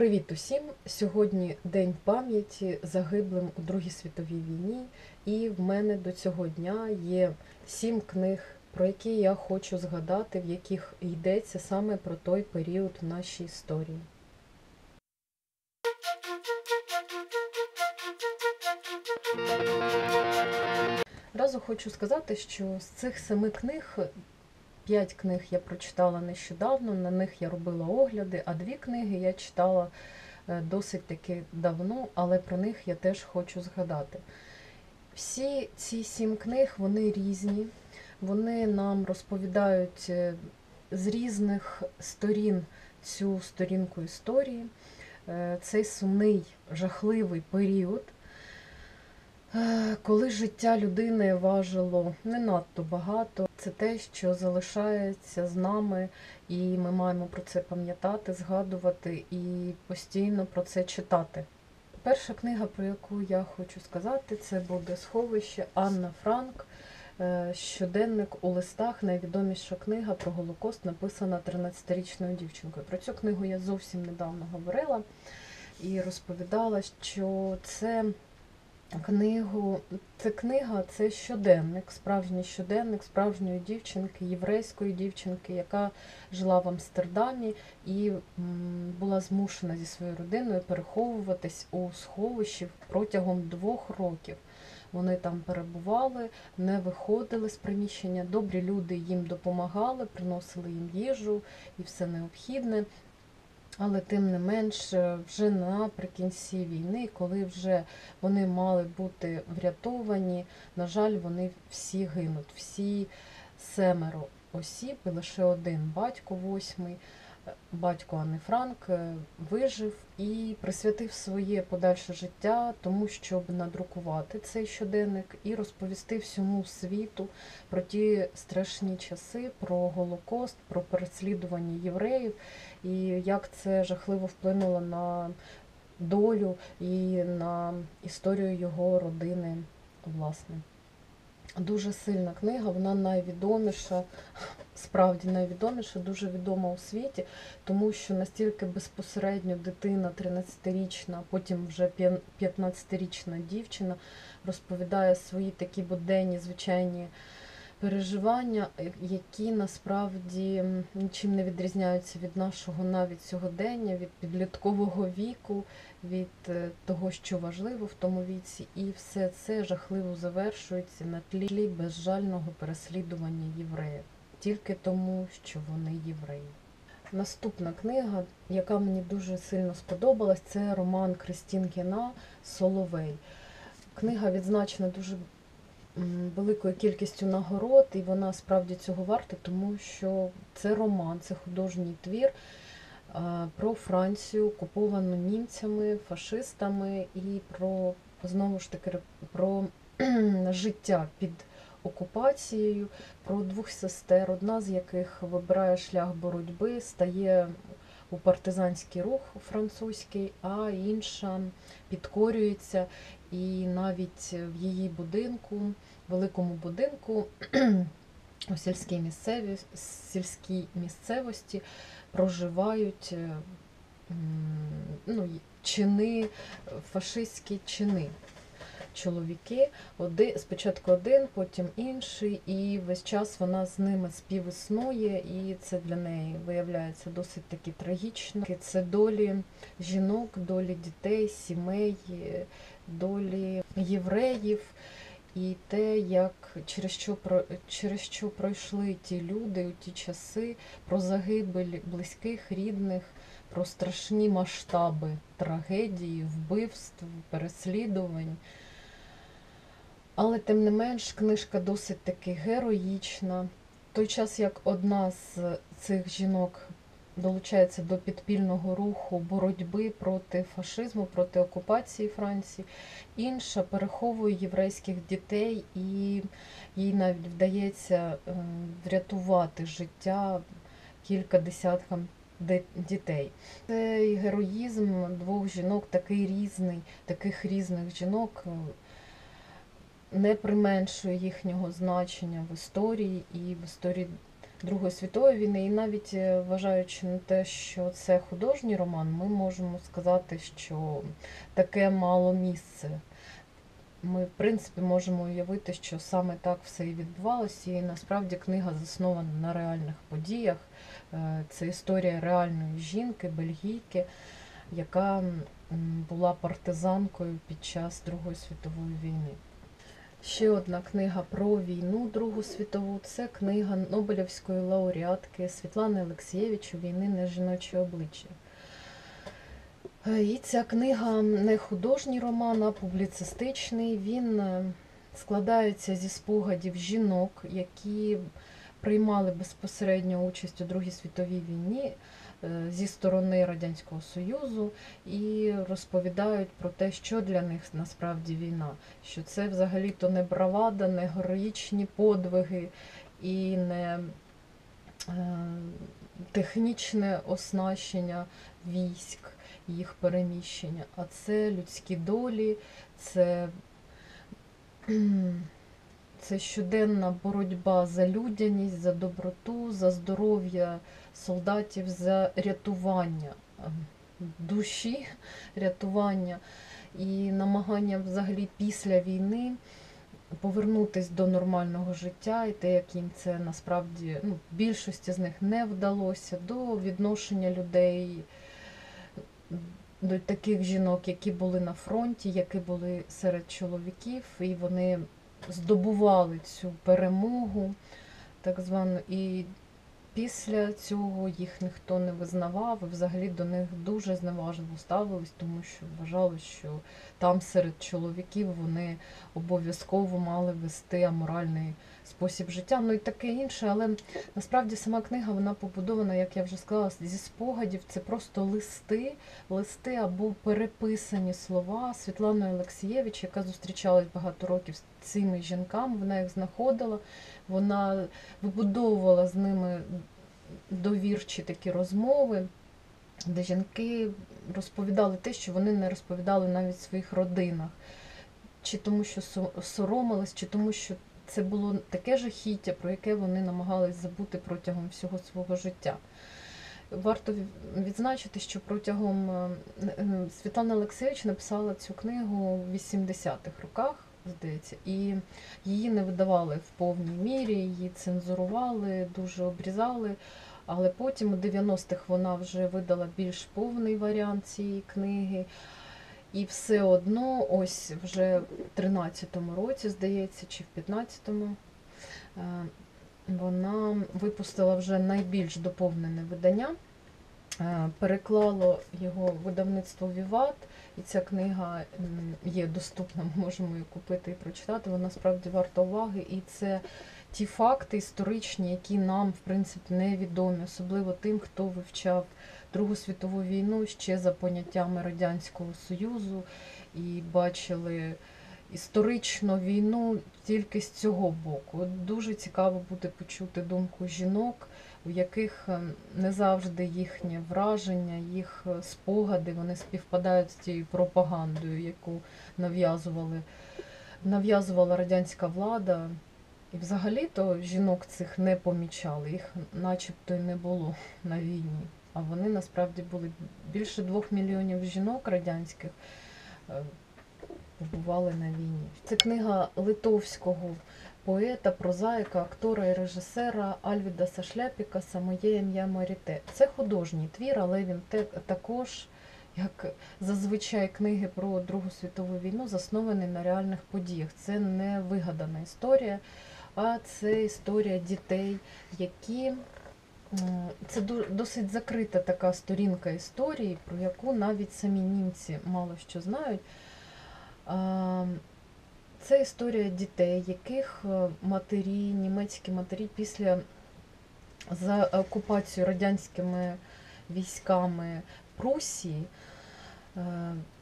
Привіт усім! Сьогодні День пам'яті загиблим у Другій світовій війні, і в мене до цього дня є сім книг, про які я хочу згадати, в яких йдеться саме про той період в нашій історії. Разу хочу сказати, що з цих семи книг п'ять книг я прочитала нещодавно, на них я робила огляди, а дві книги я читала е, досить таки давно, але про них я теж хочу згадати. Всі ці сім книг вони різні, вони нам розповідають е, з різних сторін цю сторінку історії, е, цей сумний, жахливий період. Коли життя людини важило не надто багато, це те, що залишається з нами, і ми маємо про це пам'ятати, згадувати і постійно про це читати. Перша книга, про яку я хочу сказати, це буде сховище Анна Франк. е, Щоденник у листах, найвідоміша книга про Голокост, написана 13-річною дівчинкою. Про цю книгу я зовсім недавно говорила і розповідала, що це книгу. Це книга, це щоденник, справжній щоденник справжньої дівчинки, єврейської дівчинки, яка жила в Амстердамі і була змушена зі своєю родиною переховуватись у сховищі протягом двох років. Вони там перебували, не виходили з приміщення. Добрі люди їм допомагали, приносили їм їжу і все необхідне. Але тим не менш, е, вже наприкінці війни, коли вже вони мали бути врятовані, на жаль, вони всі гинуть, всі семеро осіб, і лише один батько восьмий, е, батько Анни Франк, е, вижив і присвятив своє подальше життя тому, щоб надрукувати цей щоденник і розповісти всьому світу про ті страшні часи, про Голокост, про переслідування євреїв і як це жахливо вплинуло на долю і на історію його родини, власне. Дуже сильна книга, вона найвідоміша, справді найвідоміша, дуже відома у світі, тому що настільки безпосередньо дитина 13-річна, потім вже 15-річна дівчина розповідає свої такі буденні, звичайні переживання, е, які насправді нічим не відрізняються від нашого навіть сьогодення, від підліткового віку, від е, того, що важливо в тому віці, і все це жахливо завершується на тлі безжального переслідування євреїв, тільки тому, що вони євреї. Наступна книга, яка мені дуже сильно сподобалась, це роман Кристін Гіна Соловей. Книга відзначена дуже великою кількістю нагород, і вона справді цього варта, тому що це роман, це художній твір про Францію, окуповану німцями, фашистами, і про знову ж таки про життя під окупацією, про двох сестер, одна з яких вибирає шлях боротьби, стає у партизанський рух французький, а інша підкорюється і навіть в її будинку, великому будинку у сільській місцеві, сільській місцевості проживають е, ну, чини, фашистські чини. Чоловіки, один, спочатку один, потім інший, і весь час вона з ними співіснує, і це для неї виявляється досить таки трагічно. Це долі жінок, долі дітей, сімей, долі євреїв, і те, як через що через що пройшли ті люди у ті часи, про загибель близьких, рідних, про страшні масштаби трагедії, вбивств, переслідувань. Але тим не менш книжка досить таки героїчна. В той час як одна з цих жінок долучається до підпільного руху боротьби проти фашизму, проти окупації Франції, інша переховує єврейських дітей, і їй навіть вдається е, врятувати життя кілька десяткам дітей. Цей героїзм двох жінок такий різний, таких різних жінок. Не применшує їхнього значення в історії і в історії Другої світової війни, і навіть е, вважаючи на те, що це художній роман, ми можемо сказати, що таке мало місце. Ми, в принципі, можемо уявити, що саме так все і відбувалося, і насправді книга заснована на реальних подіях. Е, Це історія реальної жінки, бельгійки, яка була партизанкою під час Другої світової війни. Ще одна книга про війну Другу світову це книга Нобелівської лауреатки Світлани Олексієвич Війни на жіноче обличчя. Е, І ця книга не художній роман, а публіцистичний. Він е, складається зі спогадів жінок, які приймали безпосередньо участь у Другій світовій війні зі сторони Радянського Союзу і розповідають про те, що для них насправді війна, що це взагалі-то не бравада, не героїчні подвиги і не е, технічне оснащення військ, їх переміщення, а це людські долі, це, це щоденна боротьба за людяність, за доброту, за здоров'я солдатів, за рятування е, душі, рятування. І намагання взагалі після війни повернутися до нормального життя, і те, як їм це насправді ну, більшості з них не вдалося, до відношення людей, до таких жінок, які були на фронті, які були серед чоловіків, і вони здобували цю перемогу, так звану. І після цього їх ніхто не визнавав, і взагалі до них дуже зневажливо ставились, тому що вважали, що там серед чоловіків вони обов'язково мали вести аморальний спосіб життя, ну і таке інше. Але насправді сама книга вона побудована, як я вже сказала, зі спогадів. Це просто листи, листи або переписані слова Світлани Олексієвич, яка зустрічалась багато років з цими жінками. Вона їх знаходила, вона вибудовувала з ними довірчі такі розмови. Де жінки розповідали те, що вони не розповідали навіть в своїх родинах, чи тому, що со- соромились, чи тому, що це було таке жахіття, про яке вони намагались забути протягом всього свого життя. Варто відзначити, що протягом е, Світлана Олексійович написала цю книгу в 80-х роках, здається, і її не видавали в повній мірі, її цензурували, дуже обрізали. Але потім у 90-х вона вже видала більш повний варіант цієї книги. І все одно, ось вже в 13-му році, здається, чи в 15-му, е, вона випустила вже найбільш доповнене видання. Е, Переклало його видавництво Віват, і ця книга є доступна, ми можемо її купити і прочитати. Вона справді варта уваги. І це ті факти історичні, які нам, в принципі, невідомі, особливо тим, хто вивчав Другу світову війну ще за поняттями Радянського Союзу і бачили історичну війну тільки з цього боку. Дуже цікаво буде почути думку жінок, у яких е, не завжди їхнє враження, їх е, спогади вони співпадають з тією пропагандою, яку нав'язували нав'язувала радянська влада. І взагалі-то жінок цих не помічали, їх начебто й не було на війні. А вони насправді були більше двох мільйонів жінок радянських е, побували на війні. Це книга литовського поета, прозаїка, актора і режисера Альвіда Сашляпіка Самоє ім'я Маріте. Це художній твір, але він також, як зазвичай книги про Другу світову війну, заснований на реальних подіях. Це не вигадана історія, а це історія дітей, які. Це досить закрита така сторінка історії, про яку навіть самі німці мало що знають. Це історія дітей, яких е, матері, німецькі матері після за окупацію радянськими військами Прусії е,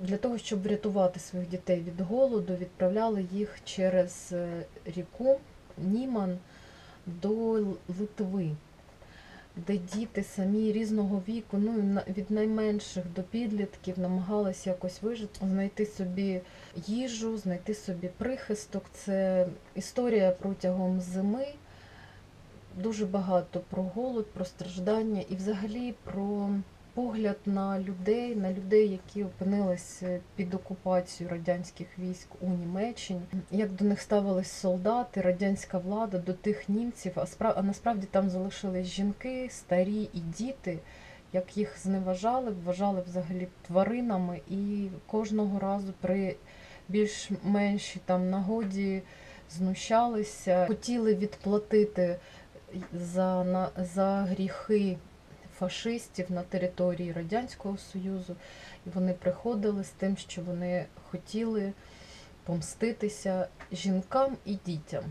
для того, щоб врятувати своїх дітей від голоду, відправляли їх через е, ріку Німан до Литви, де діти самі різного віку, ну від найменших до підлітків намагалися якось вижити, знайти собі їжу, знайти собі прихисток. Це історія протягом зими. дуже багато про голод, про страждання і взагалі про погляд на людей, на людей, які опинилися під окупацією радянських військ у Німеччині, як до них ставились солдати, радянська влада, до тих німців, а справ... а насправді там залишились жінки, старі і діти. Як їх зневажали, вважали взагалі тваринами, і кожного разу при більш-меншій там нагоді знущалися, хотіли відплатити за, на, за гріхи фашистів на території Радянського Союзу. І вони приходили з тим, що вони хотіли помститися жінкам і дітям.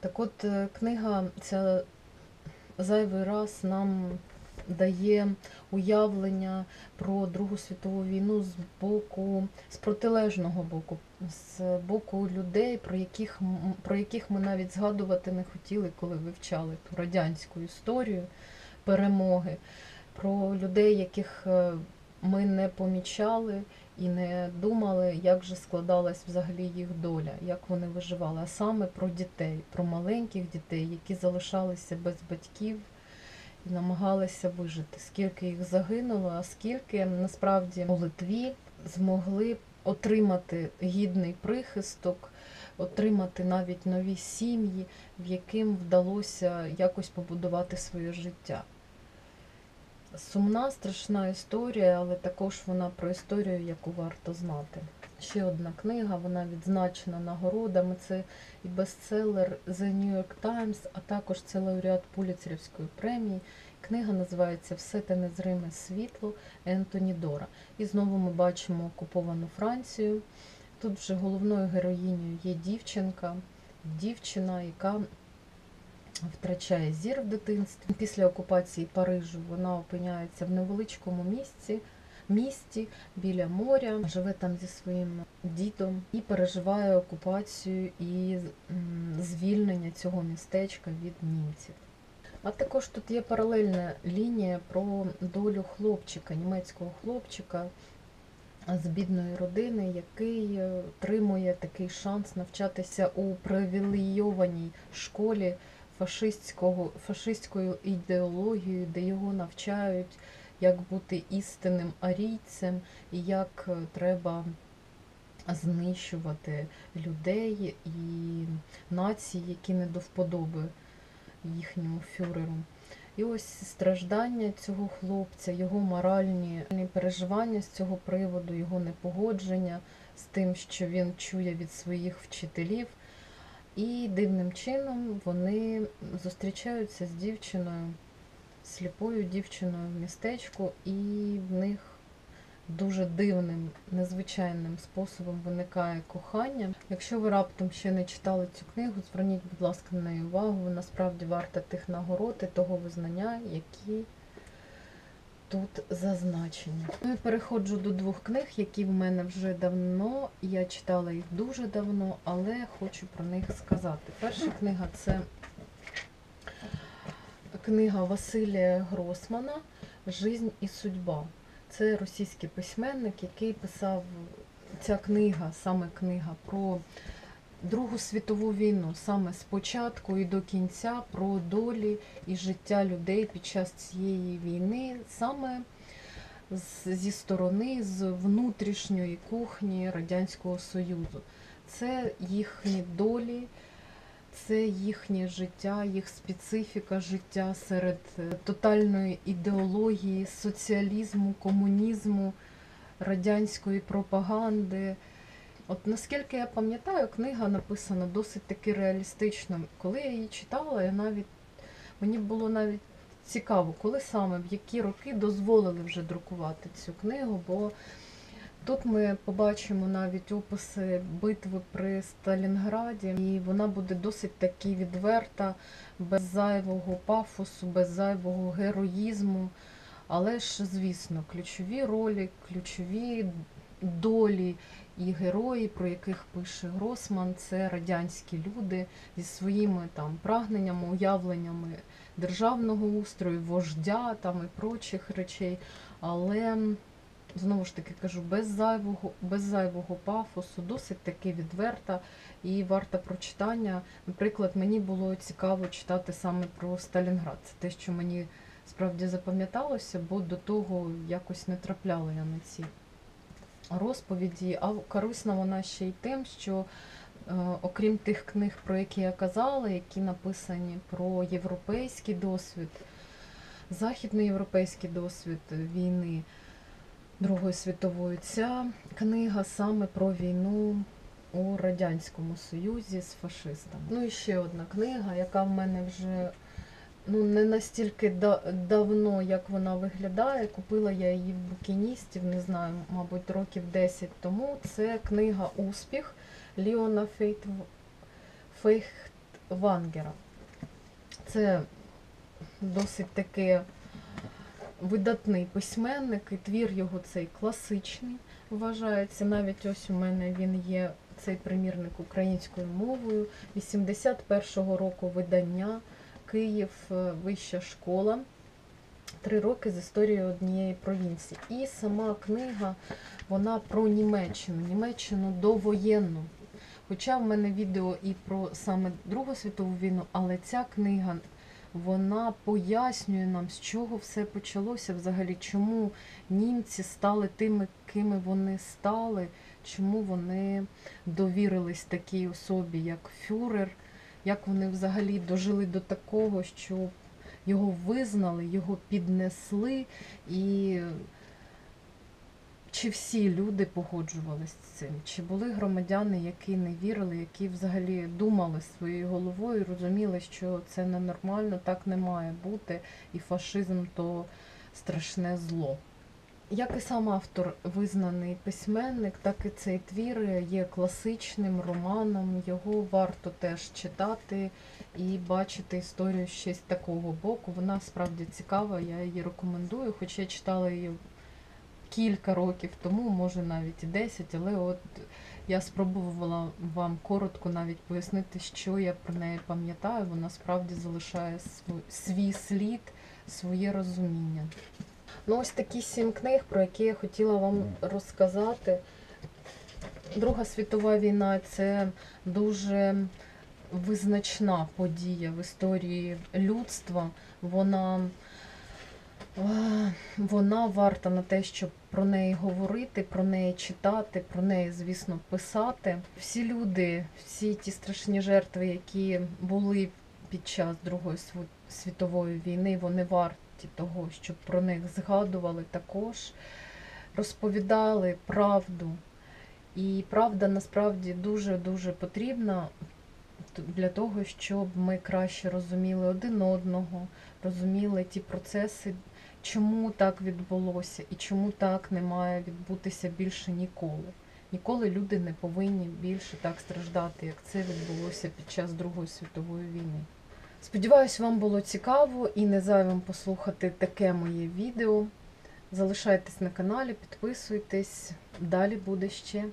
Так от е, книга ця зайвий раз нам дає уявлення про Другу світову війну з боку, з протилежного боку, з боку людей, про яких, про яких ми навіть згадувати не хотіли, коли вивчали ту радянську історію перемоги, про людей, яких е, ми не помічали і не думали, як же складалась взагалі їх доля, як вони виживали, а саме про дітей, про маленьких дітей, які залишалися без батьків намагалися вижити. Скільки їх загинуло, а скільки насправді у Литві змогли отримати гідний прихисток, отримати навіть нові сім'ї, в яким вдалося якось побудувати своє життя. Сумна, страшна історія, але також вона про історію, яку варто знати. Ще одна книга, вона відзначена нагородами. Це і бестселер The New York Times, а також це лауреат Пуліцерівської премії. Книга називається Все те незриме світло Ентоні Дора. І знову ми бачимо окуповану Францію. Тут вже головною героїнею є дівчинка, дівчина, яка втрачає зір в дитинстві. Після окупації Парижу вона опиняється в невеличкому місці, місті біля моря, живе там зі своїм дідом і переживає окупацію і звільнення цього містечка від німців. А також тут є паралельна лінія про долю хлопчика, німецького хлопчика з бідної родини, який е, отримує такий шанс навчатися у привілейованій школі фашистського, фашистською ідеологією, де його навчають, як бути істинним арійцем і як е, треба знищувати людей і нації, які не до вподоби їхньому фюреру. І ось страждання цього хлопця, його моральні переживання з цього приводу, його непогодження з тим, що він чує від своїх вчителів. І дивним чином вони зустрічаються з дівчиною, сліпою дівчиною в містечку, і в них дуже дивним, незвичайним способом виникає кохання. Якщо ви раптом ще не читали цю книгу, зверніть, будь ласка, на неї увагу. Вона справді варта тих нагород і того визнання, які тут зазначені. Ну, Я переходжу до двох книг, які в мене вже давно. Я читала їх дуже давно, але хочу про них сказати. Перша книга це книга Василія Гросмана Жизнь і судьба. Це російський письменник, який писав ця книга, саме книга про Другу світову війну, саме з початку і до кінця, про долі і життя людей під час цієї війни, саме зі сторони, з внутрішньої кухні Радянського Союзу. Це їхні долі, це їхнє життя, їх специфіка життя серед е, тотальної ідеології, соціалізму, комунізму, радянської пропаганди. От наскільки я пам'ятаю, книга написана досить таки реалістично. Коли я її читала, я навіть мені було навіть цікаво, коли саме в які роки дозволили вже друкувати цю книгу, бо тут ми побачимо навіть описи битви при Сталінграді, і вона буде досить таки відверта, без зайвого пафосу, без зайвого героїзму. Але ж, звісно, ключові ролі, ключові долі і герої, про яких пише Гросман, це радянські люди зі своїми там прагненнями, уявленнями державного устрою, вождя там і прочих речей. Але знову ж таки кажу, без зайвого, без зайвого пафосу, досить таки відверта і варта прочитання. Наприклад, мені було цікаво читати саме про Сталінград. Це те, що мені справді запам'яталося, бо до того якось не трапляла я на ці розповіді. А корисна вона ще й тим, що е, окрім тих книг, про які я казала, які написані про європейський досвід, західноєвропейський досвід війни Другої світової, ця книга саме про війну у Радянському Союзі з фашистами. Ну і ще одна книга, яка в мене вже ну, не настільки да- давно, як вона виглядає. Купила я її в букіністів, не знаю, мабуть, років 10 тому. Це книга Успіх Ліона Фейт... Фейхтвангера. Це досить таки видатний письменник, і твір його цей класичний вважається. Навіть ось у мене він є цей примірник українською мовою. 81-го року видання Київ, е, вища школа. Три роки з історією однієї провінції. І сама книга вона про Німеччину, Німеччину довоєнну. Хоча в мене відео і про саме Другу світову війну, але ця книга вона пояснює нам, з чого все почалося взагалі, чому німці стали тими, кими вони стали, чому вони довірились такій особі, як фюрер, як вони взагалі дожили до такого, що його визнали, його піднесли, і чи всі люди погоджувалися з цим? Чи були громадяни, які не вірили, які взагалі думали своєю головою, розуміли, що це ненормально, так не має бути, і фашизм то страшне зло. Як і сам автор визнаний письменник, так і цей твір є класичним романом. Його варто теж читати і бачити історію ще з такого боку. Вона справді цікава, я її рекомендую, хоча я читала її кілька років тому, може навіть і 10, але от я спробувала вам коротко навіть пояснити, що я про неї пам'ятаю. Вона справді залишає св- свій слід, своє розуміння. Ну, ось такі сім книг, про які я хотіла вам розказати. Друга світова війна це дуже визначна подія в історії людства. Вона, вона варта на те, щоб про неї говорити, про неї читати, про неї, звісно, писати. Всі люди, всі ті страшні жертви, які були під час Другої світової війни, вони варті того, щоб про них згадували також, розповідали правду. І правда насправді дуже-дуже потрібна для того, щоб ми краще розуміли один одного, розуміли ті процеси, чому так відбулося і чому так не має відбутися більше ніколи. Ніколи люди не повинні більше так страждати, як це відбулося під час Другої світової війни. Сподіваюсь, вам було цікаво і не зайвим послухати таке моє відео. Залишайтесь на каналі, підписуйтесь, далі буде ще.